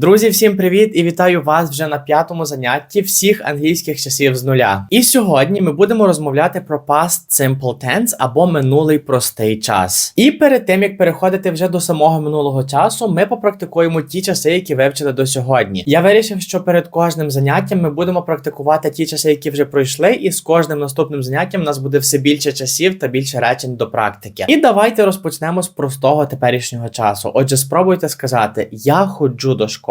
Друзі, всім привіт і вітаю вас вже на п'ятому занятті всіх англійських часів з нуля. І сьогодні ми будемо розмовляти про past simple tense або минулий простий час. І перед тим як переходити вже до самого минулого часу, ми попрактикуємо ті часи, які вивчили до сьогодні. Я вирішив, що перед кожним заняттям ми будемо практикувати ті часи, які вже пройшли, і з кожним наступним заняттям у нас буде все більше часів та більше речень до практики. І давайте розпочнемо з простого теперішнього часу. Отже, спробуйте сказати: Я ходжу до школи.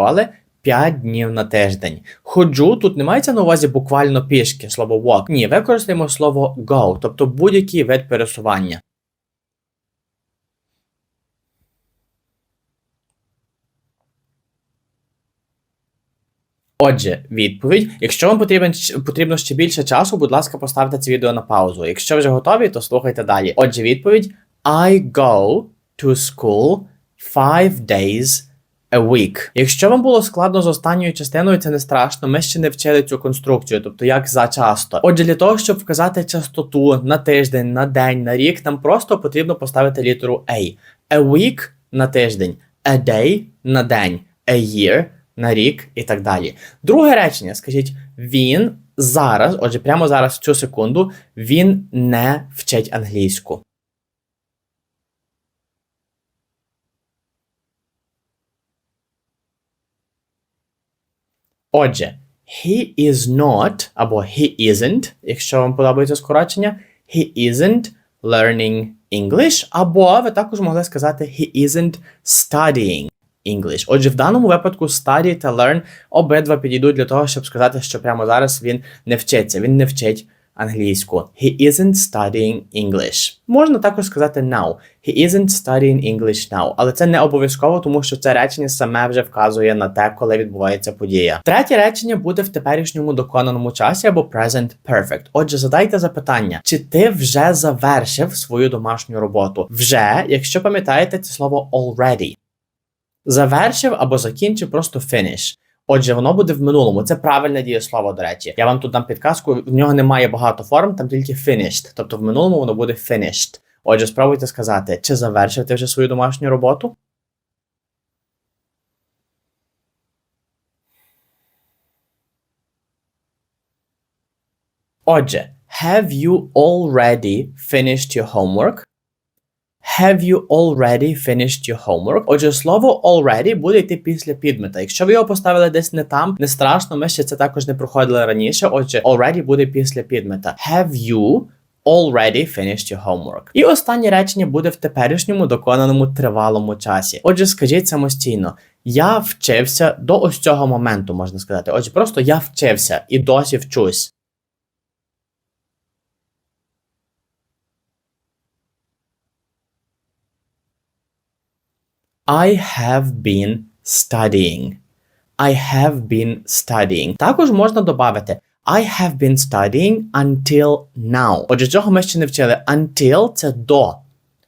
5 днів на тиждень. Ходжу тут не мається на увазі буквально пішки, слово walk. Ні, використаємо слово go, тобто будь-який вид пересування. Отже, відповідь. Якщо вам потрібен потрібно ще більше часу, будь ласка, поставте це відео на паузу. Якщо вже готові, то слухайте далі. Отже, відповідь: I go to school five days a week. Якщо вам було складно з останньою частиною, це не страшно. Ми ще не вчили цю конструкцію, тобто як за часто. Отже, для того, щоб вказати частоту на тиждень, на день, на рік, нам просто потрібно поставити літеру A. A week на тиждень, a day на день, a year на рік і так далі. Друге речення, скажіть, він зараз, отже, прямо зараз в цю секунду, він не вчить англійську. Отже, he is not або he isn't, якщо вам подобається скорочення, he isn't learning English, або ви також могли сказати he isn't studying English. Отже, в даному випадку study та learn обидва підійдуть для того, щоб сказати, що прямо зараз він не вчиться, він не вчить англійську. He isn't studying English. Можна також сказати now. He isn't studying English now. Але це не обов'язково, тому що це речення саме вже вказує на те, коли відбувається подія. Третє речення буде в теперішньому доконаному часі або present perfect. Отже, задайте запитання, чи ти вже завершив свою домашню роботу? Вже, якщо пам'ятаєте це слово already. Завершив або закінчив просто finish. Отже, воно буде в минулому. Це правильне дієслово, до речі. Я вам тут дам підказку, в нього немає багато форм, там тільки finished. Тобто в минулому воно буде finished. Отже, спробуйте сказати, чи завершив ти вже свою домашню роботу? Отже, have you already finished your homework? Have you already finished your homework? Отже, слово already буде йти після підмета. Якщо ви його поставили десь не там, не страшно, ми ще це також не проходили раніше. Отже, already буде після підмета. Have you already finished your homework? І останнє речення буде в теперішньому доконаному тривалому часі. Отже, скажіть самостійно. Я вчився до ось цього моменту, можна сказати. Отже, просто я вчився і досі вчусь. I have been studying. I have been studying. Також можна додати I have been studying until now. Отже, цього ми ще не вчили. Until це до.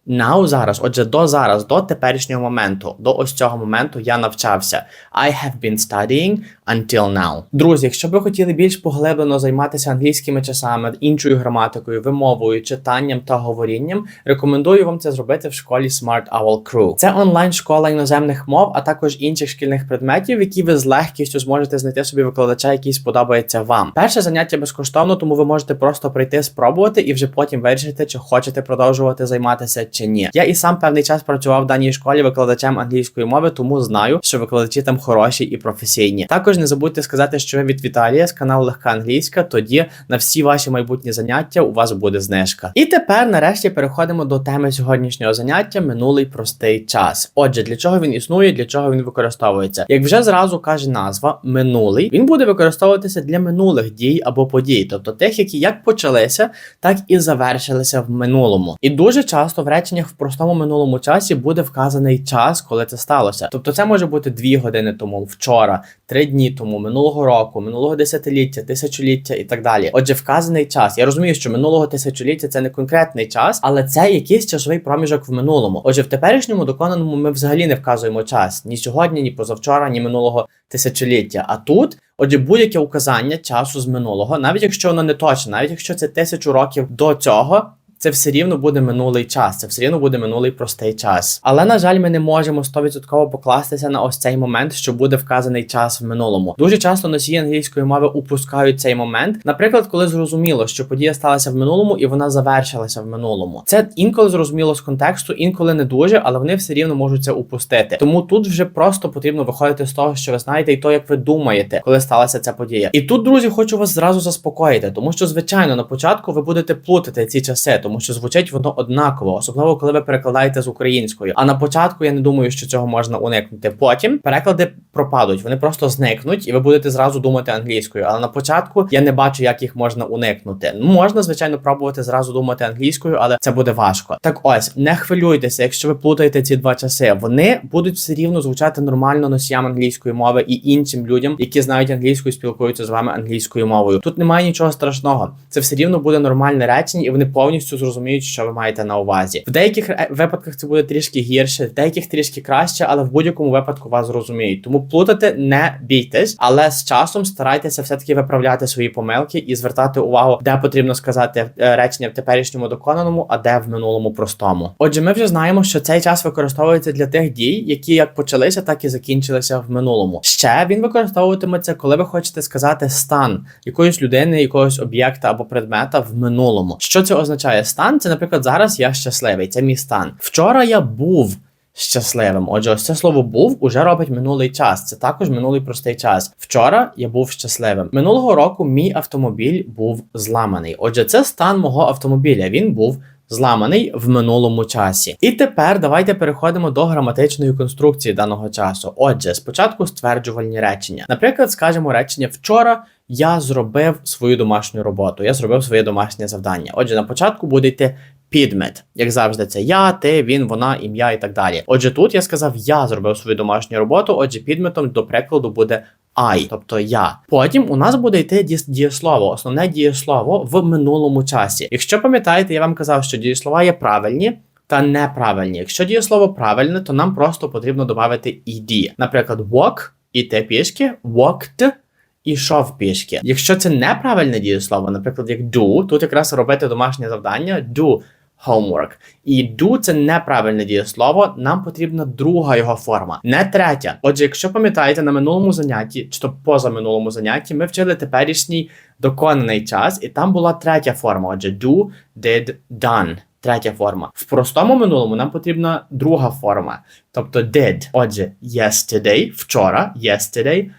Now зараз, отже, до зараз, до теперішнього моменту, до ось цього моменту я навчався. I have been studying until now. Друзі, якщо ви хотіли більш поглиблено займатися англійськими часами, іншою граматикою, вимовою, читанням та говорінням, рекомендую вам це зробити в школі Smart Owl Crew. Це онлайн-школа іноземних мов, а також інших шкільних предметів, які ви з легкістю зможете знайти собі викладача, який сподобається вам. Перше заняття безкоштовно, тому ви можете просто прийти спробувати і вже потім вирішити, чи хочете продовжувати займатися чи ні. Я і сам певний час працював в даній школі викладачем англійської мови, тому знаю, що викладачі там хороші і професійні. Також не забудьте сказати, що ви від Віталія з каналу Легка Англійська. Тоді на всі ваші майбутні заняття у вас буде знижка. І тепер, нарешті, переходимо до теми сьогоднішнього заняття минулий простий час. Отже, для чого він існує, для чого він використовується? Як вже зразу каже назва, минулий він буде використовуватися для минулих дій або подій, тобто тих, які як почалися, так і завершилися в минулому. І дуже часто в реченнях в простому минулому часі буде вказаний час, коли це сталося. Тобто це може бути дві години тому, вчора, три дні тому, минулого року, минулого десятиліття, тисячоліття і так далі. Отже, вказаний час. Я розумію, що минулого тисячоліття це не конкретний час, але це якийсь часовий проміжок в минулому. Отже, в теперішньому доконаному ми взагалі не вказуємо час ні сьогодні, ні позавчора, ні минулого тисячоліття. А тут. Отже, будь-яке указання часу з минулого, навіть якщо воно не точне, навіть якщо це тисячу років до цього, це все рівно буде минулий час, це все рівно буде минулий простий час. Але на жаль, ми не можемо 100% покластися на ось цей момент, що буде вказаний час в минулому. Дуже часто носії англійської мови упускають цей момент. Наприклад, коли зрозуміло, що подія сталася в минулому і вона завершилася в минулому. Це інколи зрозуміло з контексту, інколи не дуже, але вони все рівно можуть це упустити. Тому тут вже просто потрібно виходити з того, що ви знаєте, і то, як ви думаєте, коли сталася ця подія. І тут, друзі, хочу вас зразу заспокоїти, тому що, звичайно, на початку ви будете плутати ці часи, тому що звучить воно однаково, особливо коли ви перекладаєте з українською. А на початку я не думаю, що цього можна уникнути. Потім переклади пропадуть, вони просто зникнуть, і ви будете зразу думати англійською. Але на початку я не бачу, як їх можна уникнути. Ну, можна, звичайно, пробувати зразу думати англійською, але це буде важко. Так ось не хвилюйтеся, якщо ви плутаєте ці два часи. Вони будуть все рівно звучати нормально носіям англійської мови і іншим людям, які знають англійську і спілкуються з вами англійською мовою. Тут немає нічого страшного. Це все рівно буде нормальне речення, і вони повністю зрозуміють, що ви маєте на увазі. В деяких випадках це буде трішки гірше, в деяких трішки краще, але в будь-якому випадку вас зрозуміють. Тому плутати не бійтесь, але з часом старайтеся все-таки виправляти свої помилки і звертати увагу, де потрібно сказати е, речення в теперішньому доконаному, а де в минулому простому. Отже, ми вже знаємо, що цей час використовується для тих дій, які як почалися, так і закінчилися в минулому. Ще він використовуватиметься, коли ви хочете сказати стан якоїсь людини, якогось об'єкта або предмета в минулому. Що це означає? Стан це, наприклад, зараз я щасливий. Це мій стан. Вчора я був. Щасливим, отже, ось це слово був уже робить минулий час. Це також минулий простий час. Вчора я був щасливим. Минулого року мій автомобіль був зламаний. Отже, це стан мого автомобіля. Він був зламаний в минулому часі. І тепер давайте переходимо до граматичної конструкції даного часу. Отже, спочатку стверджувальні речення. Наприклад, скажемо речення вчора. Я зробив свою домашню роботу, я зробив своє домашнє завдання. Отже, на початку буде йти підмет. Як завжди, це я, ти, він, вона, ім'я і так далі. Отже, тут я сказав, я зробив свою домашню роботу. Отже, підметом до прикладу буде I, тобто я. Потім у нас буде йти дієслово, основне дієслово в минулому часі. Якщо пам'ятаєте, я вам казав, що дієслова є правильні. Та неправильні. Якщо дієслово правильне, то нам просто потрібно додати «ed». Наприклад, walk іти пішки, walked ішов пішки. Якщо це неправильне дієслово, наприклад, як do, тут якраз робити домашнє завдання, do homework. І do це неправильне дієслово, нам потрібна друга його форма, не третя. Отже, якщо пам'ятаєте, на минулому занятті, чи то поза минулому занятті, ми вчили теперішній доконаний час, і там була третя форма. Отже, do, did, done. Третя форма. В простому минулому нам потрібна друга форма, тобто did. Отже, yesterday, вчора, yesterday,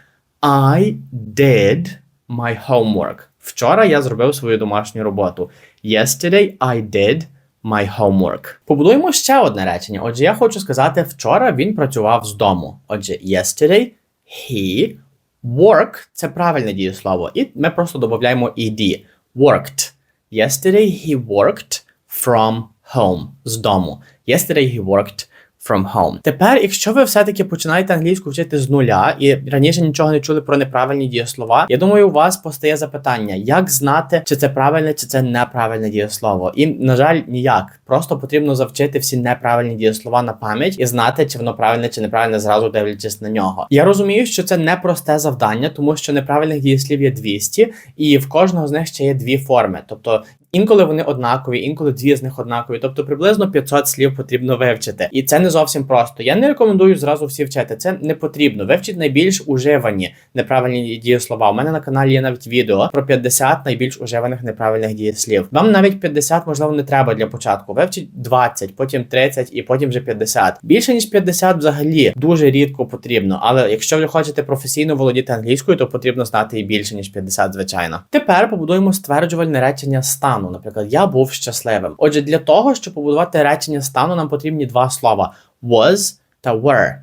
I did my homework. Вчора я зробив свою домашню роботу. Yesterday I did my homework. Побудуємо ще одне речення. Отже, я хочу сказати, вчора він працював з дому. Отже, yesterday he worked це правильне дієслово. І ми просто додаємо ed. Worked. Yesterday he worked from home. З дому. Yesterday he worked from home. Тепер, якщо ви все-таки починаєте англійську вчити з нуля і раніше нічого не чули про неправильні дієслова, я думаю, у вас постає запитання, як знати, чи це правильне, чи це неправильне дієслово. І, на жаль, ніяк. Просто потрібно завчити всі неправильні дієслова на пам'ять і знати, чи воно правильне, чи неправильне, зразу дивлячись на нього. Я розумію, що це не просте завдання, тому що неправильних дієслів є 200, і в кожного з них ще є дві форми. Тобто Інколи вони однакові, інколи дві з них однакові. Тобто приблизно 500 слів потрібно вивчити. І це не зовсім просто. Я не рекомендую зразу всі вчити. Це не потрібно. Вивчіть найбільш уживані неправильні дієслова. У мене на каналі є навіть відео про 50 найбільш уживаних неправильних дієслів. Вам навіть 50, можливо, не треба для початку. Вивчіть 20, потім 30 і потім вже 50. Більше ніж 50 взагалі дуже рідко потрібно. Але якщо ви хочете професійно володіти англійською, то потрібно знати і більше ніж 50, звичайно. Тепер побудуємо стверджувальне речення стан стану. Наприклад, я був щасливим. Отже, для того, щоб побудувати речення стану, нам потрібні два слова: was та were.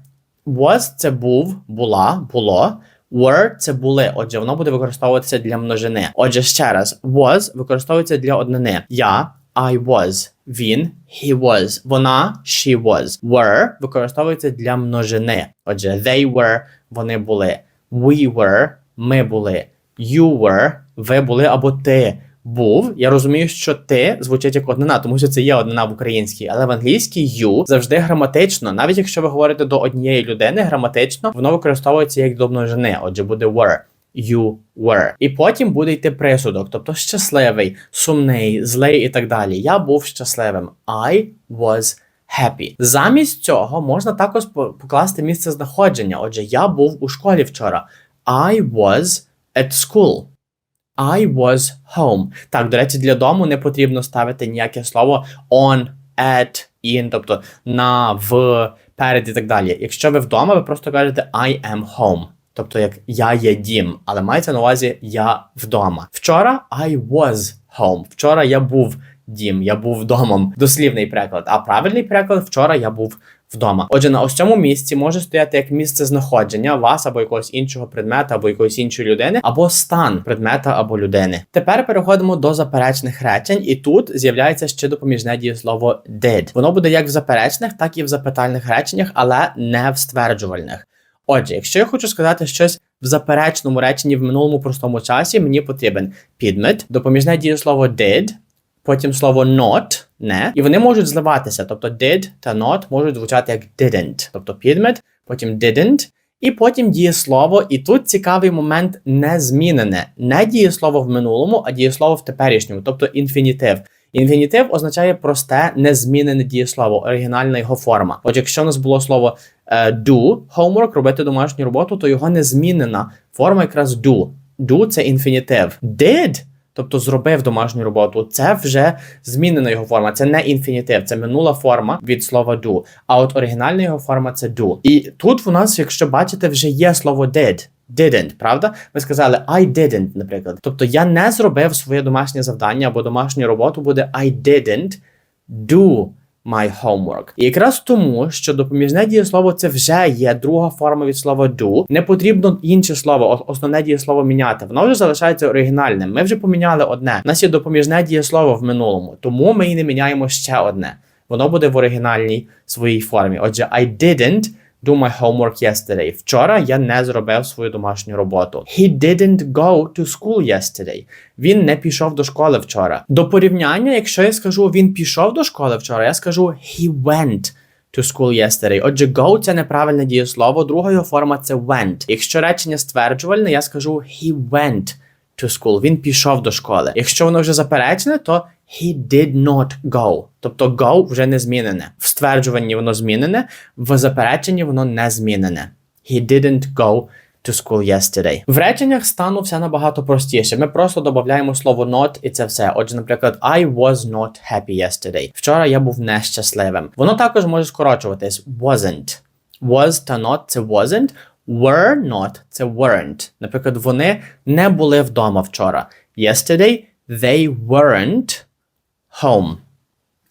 Was – це був, була, було. Were – це були. Отже, воно буде використовуватися для множини. Отже, ще раз, was використовується для однини. Я. I was. Він, he was. Вона, she was. Were використовується для множини. Отже, they were, вони були. We were, ми були. You were, ви були або ти був. Я розумію, що ти звучить як однина, тому що це є однина в українській, але в англійській you завжди граматично, навіть якщо ви говорите до однієї людини, граматично воно використовується як до множини. Отже, буде were. you were. І потім буде йти присудок, тобто щасливий, сумний, злий і так далі. Я був щасливим. I was happy. Замість цього можна також по- покласти місце знаходження. Отже, я був у школі вчора. I was at school. I was home. Так, до речі, для дому не потрібно ставити ніяке слово on, at, in, тобто на, в, перед і так далі. Якщо ви вдома, ви просто кажете I am home. Тобто як я є дім, але мається на увазі я вдома. Вчора I was home. Вчора я був дім, я був домом. Дослівний переклад. А правильний переклад вчора я був вдома. Отже, на ось цьому місці може стояти як місце знаходження вас або якогось іншого предмета, або якоїсь іншої людини, або стан предмета або людини. Тепер переходимо до заперечних речень, і тут з'являється ще допоміжне дієслово did. Воно буде як в заперечних, так і в запитальних реченнях, але не в стверджувальних. Отже, якщо я хочу сказати щось в заперечному реченні в минулому простому часі, мені потрібен підмет, допоміжне дієслово did, потім слово not, не, і вони можуть зливатися. Тобто did та not можуть звучати як didn't, тобто підмет, потім didn't, і потім дієслово. І тут цікавий момент незмінене. Не дієслово в минулому, а дієслово в теперішньому, тобто інфінітив. Інфінітив означає просте незмінене дієслово, оригінальна його форма. Отже, якщо у нас було слово е, do, homework, робити домашню роботу, то його незмінена форма якраз do. Do – це інфінітив. Did, тобто зробив домашню роботу, це вже змінена його форма. Це не інфінітив, це минула форма від слова do. А от оригінальна його форма це do. І тут у нас, якщо бачите, вже є слово did. Didn't, правда? Ви сказали I didn't, наприклад. Тобто я не зробив своє домашнє завдання або домашню роботу буде I didn't do my homework. І якраз тому, що допоміжне дієслово це вже є друга форма від слова do, не потрібно інше слово, основне дієслово міняти. Воно вже залишається оригінальним. Ми вже поміняли одне. У нас є допоміжне дієслово в минулому, тому ми і не міняємо ще одне. Воно буде в оригінальній своїй формі. Отже, I didn't do my homework yesterday. Вчора я не зробив свою домашню роботу. He didn't go to school yesterday. Він не пішов до школи вчора. До порівняння, якщо я скажу він пішов до школи вчора, я скажу he went to school yesterday. Отже, go це неправильне дієслово, друга його форма це went. Якщо речення стверджувальне, я скажу he went to school. Він пішов до школи. Якщо воно вже заперечене, то he did not go. Тобто go вже не змінене. В стверджуванні воно змінене, в запереченні воно не змінене. He didn't go to school yesterday. В реченнях стану все набагато простіше. Ми просто додаємо слово not і це все. Отже, наприклад, I was not happy yesterday. Вчора я був нещасливим. Воно також може скорочуватись wasn't. Was та not це wasn't. Were not це weren't. Наприклад, вони не були вдома вчора. Yesterday they weren't home.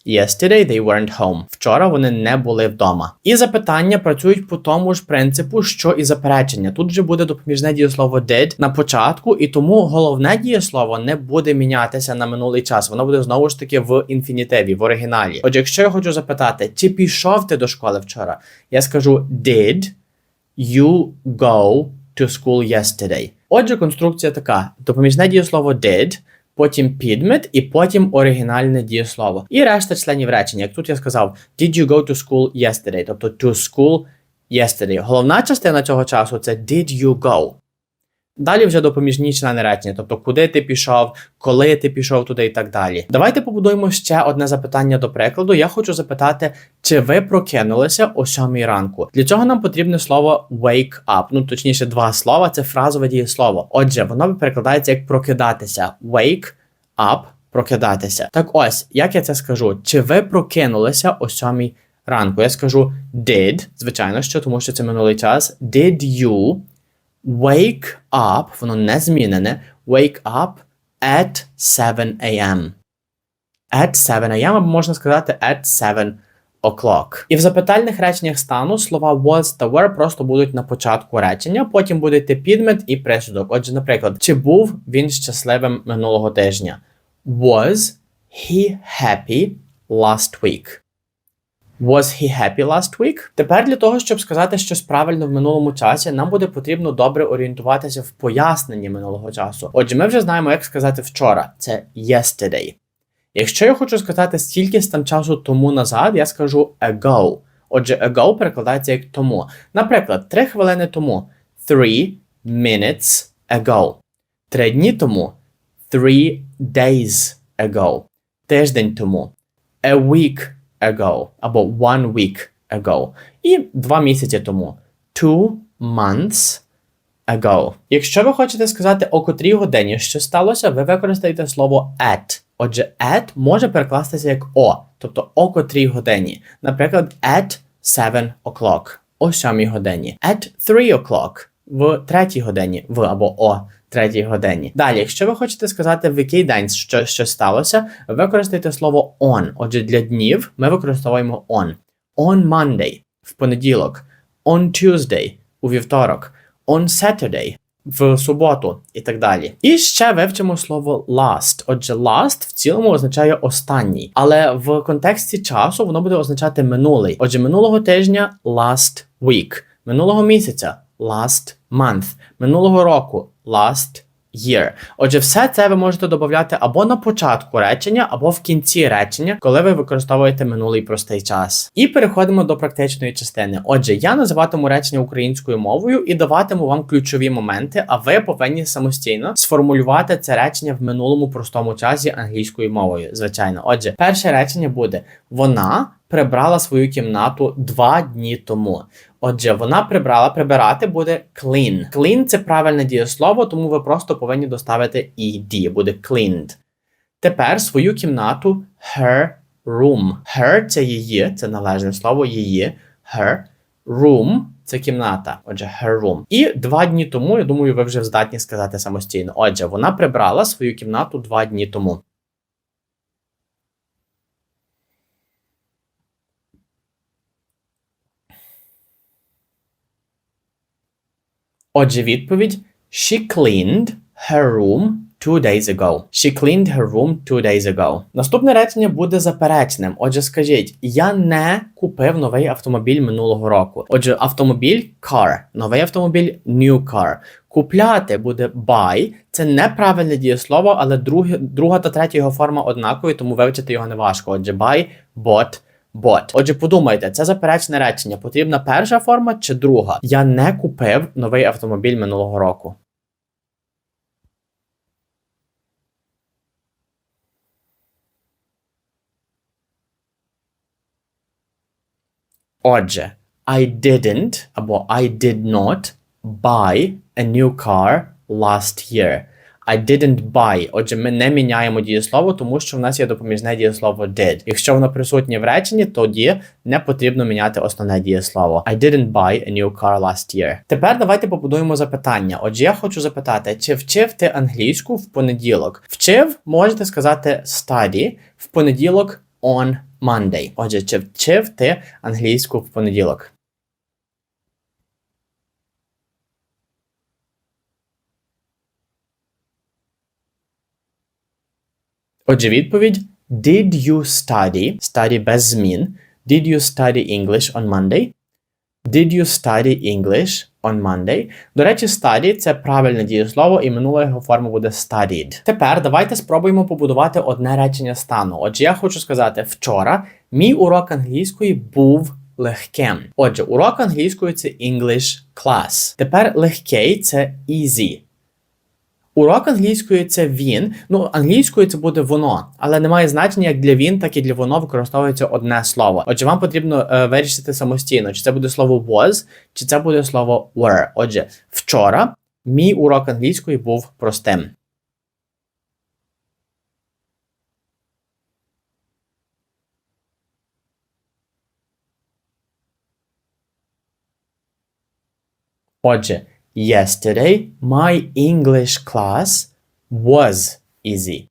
Yesterday they weren't home. Вчора вони не були вдома. І запитання працюють по тому ж принципу, що і заперечення. Тут же буде допоміжне дієслово did на початку, і тому головне дієслово не буде мінятися на минулий час. Воно буде знову ж таки в інфінітиві, в оригіналі. Отже, якщо я хочу запитати, чи пішов ти до школи вчора, я скажу did you go to school yesterday. Отже, конструкція така: допоміжне дієслово did, потім підмет і потім оригінальне дієслово. І решта членів речення. Як тут я сказав, did you go to school yesterday, тобто to school yesterday. Головна частина цього часу це did you go. Далі вже допоміжні члени речення, тобто куди ти пішов, коли ти пішов туди і так далі. Давайте побудуємо ще одне запитання до прикладу. Я хочу запитати, чи ви прокинулися о 7 ранку? Для цього нам потрібне слово wake up. Ну точніше, два слова це фразове дієслово. Отже, воно перекладається як прокидатися. Wake up прокидатися. Так ось, як я це скажу? Чи ви прокинулися о 7 ранку? Я скажу did, звичайно, що, тому що це минулий час. Did you wake up, воно не змінене, wake up at 7 a.m. At 7 a.m. або можна сказати at 7 o'clock. І в запитальних реченнях стану слова was та were просто будуть на початку речення, потім буде йти підмет і присудок. Отже, наприклад, чи був він щасливим минулого тижня? Was he happy last week? Was he happy last week? Тепер для того, щоб сказати щось правильно в минулому часі, нам буде потрібно добре орієнтуватися в поясненні минулого часу. Отже, ми вже знаємо, як сказати вчора. Це yesterday. Якщо я хочу сказати скільки там часу тому назад, я скажу ago. Отже, ago перекладається як тому. Наприклад, 3 хвилини тому. Three minutes ago. Три дні тому three days ago. Тиждень тому a week ago або one week ago. І два місяці тому two months ago. Якщо ви хочете сказати, о котрій годині що сталося, ви використаєте слово at. Отже, at може перекластися як о, тобто о котрій годині. Наприклад, at 7 o'clock, о 7 годині. At 3 o'clock, в третій годині, в або о третій годині. Далі, якщо ви хочете сказати, в який день що, що сталося, ви використаєте слово on. Отже, для днів ми використовуємо on. On Monday в понеділок, on Tuesday у вівторок, on Saturday в суботу і так далі. І ще вивчимо слово last. Отже, last в цілому означає останній, але в контексті часу воно буде означати минулий. Отже, минулого тижня last week, минулого місяця last month, минулого року last year. Отже, все це ви можете додати або на початку речення, або в кінці речення, коли ви використовуєте минулий простий час. І переходимо до практичної частини. Отже, я називатиму речення українською мовою і даватиму вам ключові моменти, а ви повинні самостійно сформулювати це речення в минулому простому часі англійською мовою. Звичайно, отже, перше речення буде: вона прибрала свою кімнату два дні тому. Отже, вона прибрала, прибирати буде clean. Clean – це правильне дієслово, тому ви просто повинні доставити ed, буде cleaned. Тепер свою кімнату her room. Her це її, це належне слово її. Her room це кімната. Отже, her room. І два дні тому, я думаю, ви вже здатні сказати самостійно. Отже, вона прибрала свою кімнату два дні тому. Отже, відповідь She cleaned her room two days ago. She cleaned her room two days ago. Наступне речення буде заперечним. Отже, скажіть, я не купив новий автомобіль минулого року. Отже, автомобіль car, новий автомобіль new car. Купляти буде buy. Це неправильне дієслово, але друг, друга та третя його форма однакові, тому вивчити його не важко. Отже, buy, bought, bought. Отже, подумайте, це заперечне речення. Потрібна перша форма чи друга? Я не купив новий автомобіль минулого року. Отже, I didn't або I did not buy a new car last year. I didn't buy. Отже, ми не міняємо дієслово, тому що в нас є допоміжне дієслово did. Якщо воно присутнє в реченні, тоді не потрібно міняти основне дієслово. I didn't buy a new car last year. Тепер давайте побудуємо запитання. Отже, я хочу запитати, чи вчив ти англійську в понеділок? Вчив, можете сказати study, в понеділок on Monday. Отже, чи вчив ти англійську в понеділок? Отже, відповідь Did you study? Study без змін. Did you study English on Monday? Did you study English on Monday? До речі, study – це правильне дієслово, і минула його форма буде studied. Тепер давайте спробуємо побудувати одне речення стану. Отже, я хочу сказати, вчора мій урок англійської був легким. Отже, урок англійської це English class. Тепер легкий це easy. Урок англійської це він. Ну, англійською це буде воно, але немає значення як для він, так і для воно використовується одне слово. Отже, вам потрібно е, вирішити самостійно, чи це буде слово was, чи це буде слово were. Отже, вчора мій урок англійської був простим. Отже, yesterday my English class was easy.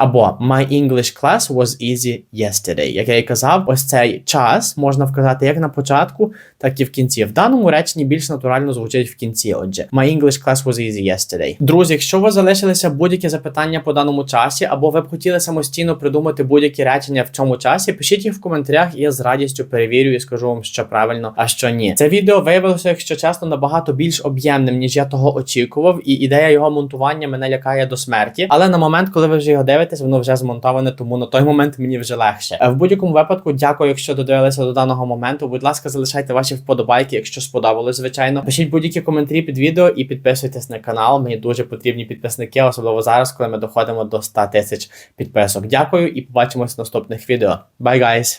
Або My English class was easy yesterday. Як я і казав, ось цей час можна вказати як на початку, так і в кінці. В даному реченні більш натурально звучить в кінці. Отже, My English class was easy yesterday. Друзі, якщо вас залишилися будь-які запитання по даному часі, або ви б хотіли самостійно придумати будь-які речення в цьому часі, пишіть їх в коментарях, і я з радістю перевірю і скажу вам, що правильно, а що ні. Це відео виявилося, якщо чесно, набагато більш об'ємним, ніж я того очікував, і ідея його монтування мене лякає до смерті. Але на момент, коли ви вже його дивитесь, дивитесь, воно вже змонтоване, тому на той момент мені вже легше. Е, В будь-якому випадку, дякую, якщо додивилися до даного моменту. Будь ласка, залишайте ваші вподобайки, якщо сподобалось, звичайно. Пишіть будь-які коментарі під відео і підписуйтесь на канал. Мені дуже потрібні підписники, особливо зараз, коли ми доходимо до 100 тисяч підписок. Дякую і побачимось в наступних відео. Bye, guys!